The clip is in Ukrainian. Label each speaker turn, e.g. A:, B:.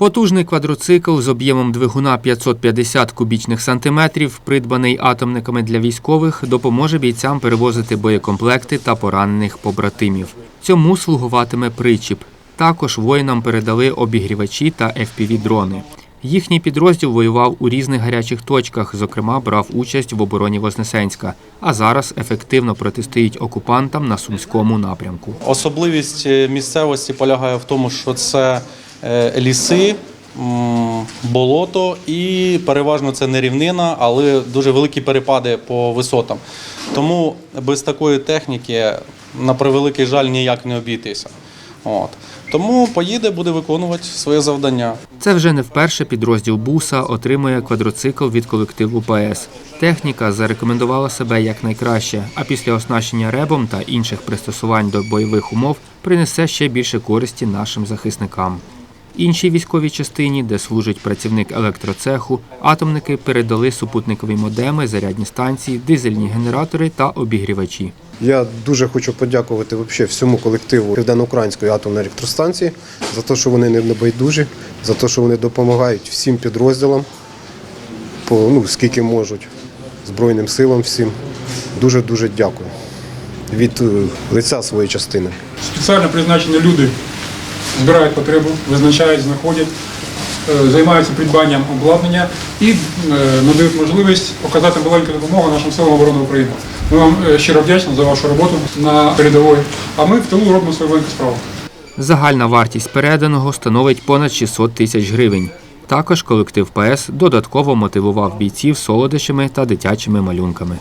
A: Потужний квадроцикл з об'ємом двигуна 550 кубічних сантиметрів, придбаний атомниками для військових, допоможе бійцям перевозити боєкомплекти та поранених побратимів. Цьому слугуватиме причіп. Також воїнам передали обігрівачі та FPV-дрони. Їхній підрозділ воював у різних гарячих точках, зокрема, брав участь в обороні Вознесенська, а зараз ефективно протистоїть окупантам на сумському напрямку.
B: Особливість е, місцевості полягає в тому, що це ліси, болото і переважно це не рівнина, але дуже великі перепади по висотам. Тому без такої техніки, на превеликий жаль, ніяк не обійтися. От. Тому поїде, буде виконувати своє завдання.
A: Це вже не вперше підрозділ буса отримує квадроцикл від колективу ПС. Техніка зарекомендувала себе як найкраще, а після оснащення ребом та інших пристосувань до бойових умов принесе ще більше користі нашим захисникам. Іншій військовій частині, де служить працівник електроцеху, атомники передали супутникові модеми, зарядні станції, дизельні генератори та обігрівачі.
C: Я дуже хочу подякувати вообще всьому колективу Південно-Української атомної електростанції за те, що вони не небайдужі, за те, що вони допомагають всім підрозділам, по, ну, скільки можуть, Збройним силам всім. Дуже дуже дякую від е, лиця своєї частини.
D: Спеціально призначені люди збирають потребу, визначають, знаходять, е, займаються придбанням обладнання і е, надають можливість показати маленьку допомогу нашим силам оборони України. Ми вам е, щиро вдячні за вашу роботу на передовій, а ми в тилу робимо свою велику справу.
A: Загальна вартість переданого становить понад 600 тисяч гривень. Також колектив ПС додатково мотивував бійців солодощами та дитячими малюнками.